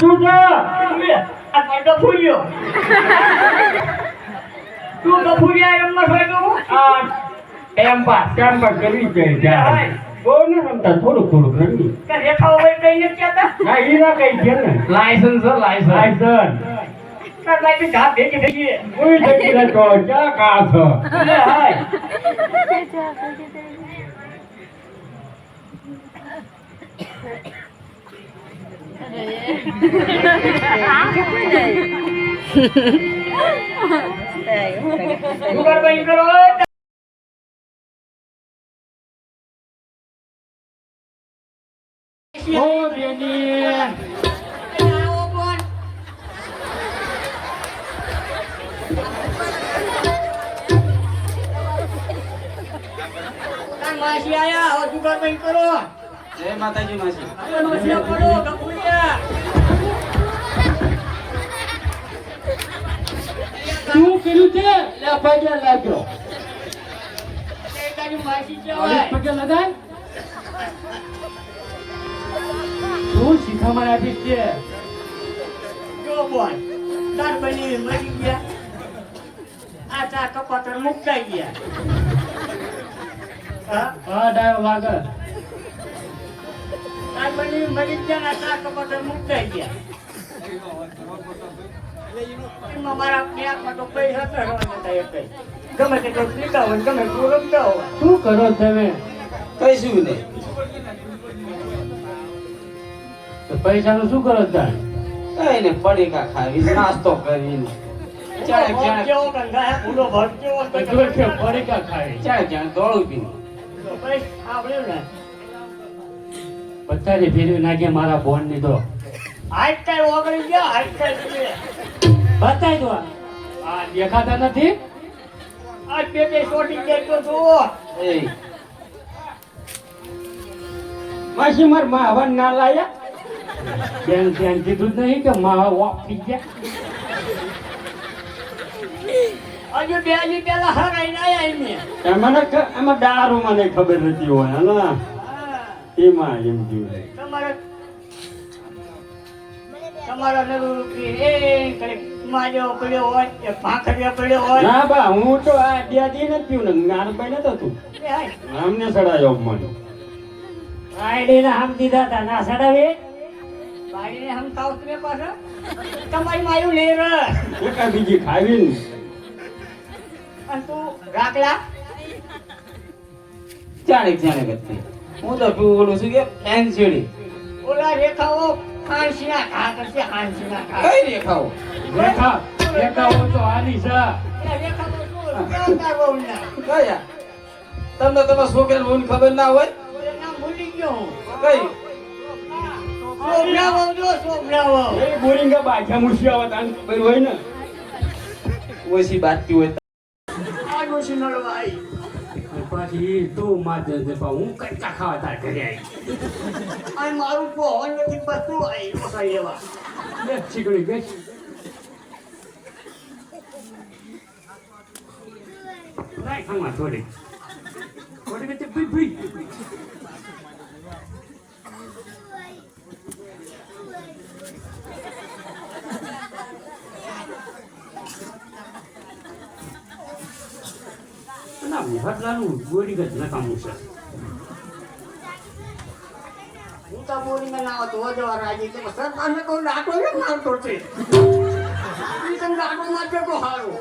શું છે આ કાંટો ફૂલ્યો તું તો ફૂલ્યા રમવા ફેરવું આ એમ પાસ કેમ પાસ કરવી ત્યારે બહુ ને રમતા થોડું થોડું કરવી કે રેખાઓ ભાઈ કઈ નથી કહેતા હા હીરા કઈ છે ને લાયસન્સ લાયસન્સ લાયસન્સ લાઈટ ઘા ભેગી ભેગી કોઈ જગ્યાએ તો ક્યાં કા છો લે હાય જુગાર બંધ કરો કોણ તાર માસી આયા હવે જુગાર બંધ કરો. જય માતાજી માસી. શું કર્યું છે? લે પગે લાગ્યો. પગે લગાય. શું શીખામણ આપી છે? જો બોલ તાર બની મરી ગયા. આ ચા કપાતર મુકાઈ ગયા. હા હા ડાયો લાગે તાર બની મરી ગયા ને આ ચા કપાતર મુકાઈ ગયા. એમાં મારા ક્યાંકમાં તો પૈસા તો રહેવા નતા એ કઈ. ગમે તે કોઈ પીતા હોય ગમે તે રમતા હોય. શું કરો તમે? કઈ શું નહીં. તો પૈસાનું શું કરો તાર કઈ ને પડીકા ખાવી નાસ્તો કરીને. ચાલે ચાલે જેવો ગંગા ફૂલો ભર છે પડીકા ખાય ચાલે ચાલે દોડું પીને. સાંભળ્યું ને. પથ્થરે ફેરવી નાખે મારા ફોનની તો. હાઈટ કાંઈ ઓગળી ગયા હાઈટ કાંઈ બતાય દો આ. દેખાતા નથી? આજ બે બે શોટિંગ દેખતો જુઓ એ. માસી માર માવન ના લાયા? કેમ કેમ કીધું નહીં કે માવા વાપી ગયા. હજુ બે હજી પેલા હરાઈને આયા એમને. એમાં એમાં દારૂ મને ખબર નથી હોય ને? એમાં એમ જોયું તમારે તમારા જરૂર એ કરે માજો પડ્યો હોય કે ભાખરિયા પડ્યો હોય? ના બા હું તો આ પીવું ને તું. અમને સડાયો મને. હમ દીધા હતા ના સડાવે? બાઈને હમ ખાવ તમે પાછા? તમારી માયું લે ર. એકા બીજી ખાવી ને. અને તું રાખલા? ચાલે ચાલે કરતી હું તો ઓલું શું કે? ફેન્સીડી ઓલા રેખાઓ ખાંસીના ઘા કરશે ખાંસીના ઘા કઈ રેખાઓ? રેખા રેખાઓ તો આની છે. રેખાઓ શું કેવતા બહુના? કયા? તમને તમારા છોકરાને મને ખબર ના હોય? નામ ભૂલી ગયો હું. કઈ? જો એ બાજા મુશી આવત હોય ને? ઓછી બાતતી હોય આ ડોશી નળવા આવી પછી તું માથે હું કટકા ખાવા તાર ઘરે આવી આ મારું ફોન નથી બધું આવી ઓસાઈ એવા બેસ ચીકણી બેસ. ખાવા થોડી થોડી બેટી ભઈ ભઈ ના વિહતલાનું ગોળી ગજ નકામું છે હું તો બોલી ના આવતો વધવા રાજી તો સરપંચ કોઈ લાટો ને મારતો છે તને લાટો મારતો તો હારું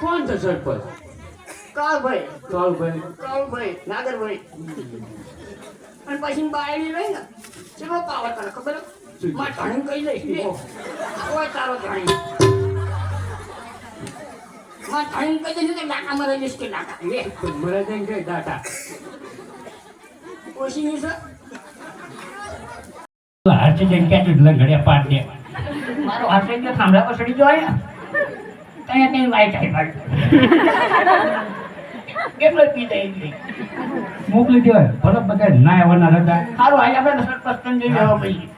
કોણ છે સરપંચ કાળભાઈ કાળભાઈ કાળભાઈ નાગરભાઈ અને પછી બાયડી રહી ને ચલો પાવર તને ખબરમાં ધણી કહી દઈશ તારો ધણી કહી દઈશ મારી કે લે. કે ઓછી સર. હાથે જઈને ક્યાં એટલા ઘડિયા પાડ દે મારો હાથ લઈ થાંભલા પર ચડી જાય ત્યાં ત્યાં લાઈટ આવી પાડી કેટલો પી દઈ ગઈ મોકલી દેવાય. ભલે બધા ના આવવાના હતા. સારું આજે આપણે જઈ લેવા પછી